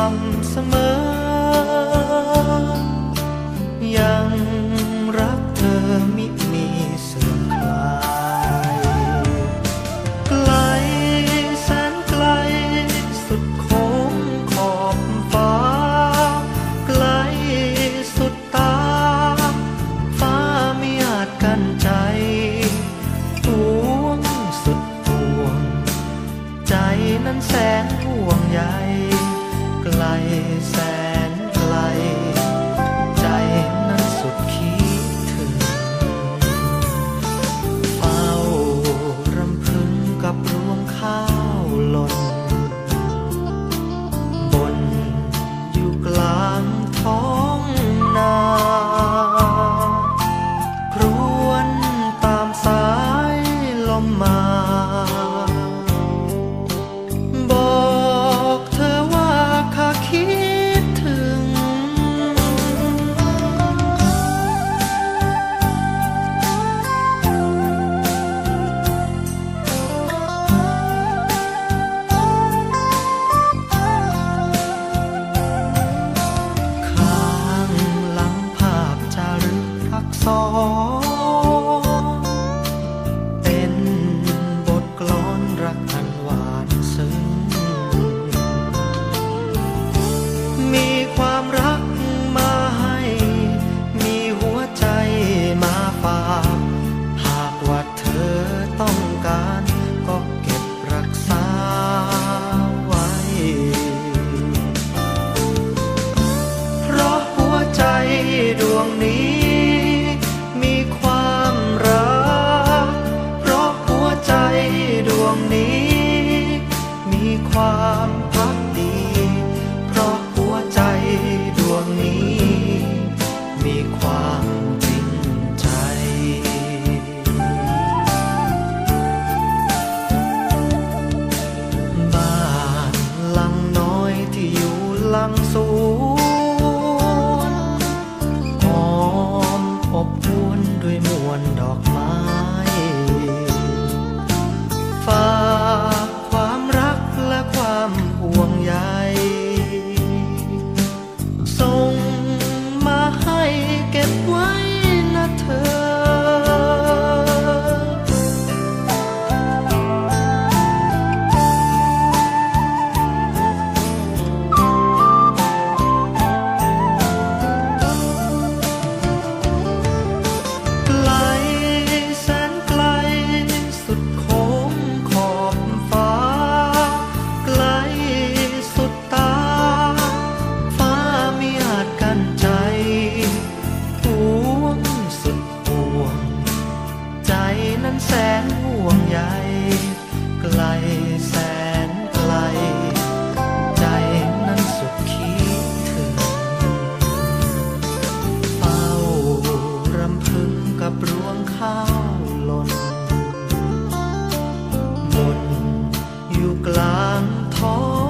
สม่ำเสมอ ยังรักเธอมิมีเสื่อมคลายไกลแสนไกลสุดโค้งขอบฟ้า ไกลสุดตา ฟ้าไม่อาจกันใจปวงสุดปวง ใจนั้นแสนห่วงใย ลแสนไกล ใจนั้นสุดคิดถึงเฝ้ารำพึงกับรวงข้าวหล่น บนอยู่กลางท้องนา ครวนตามสายลมมา การก็เก็บรักษาไว้ เพราะหัวใจดวงนี้ มีความรัก เพราะหัวใจดวงนี้ มีความพั ลังส งใยไกลแสนไกล ใจนั้นสุขคิดถึงเฝ้ารำพึงกับรวงข้าวหล่นหมดอยู่กลางท้อง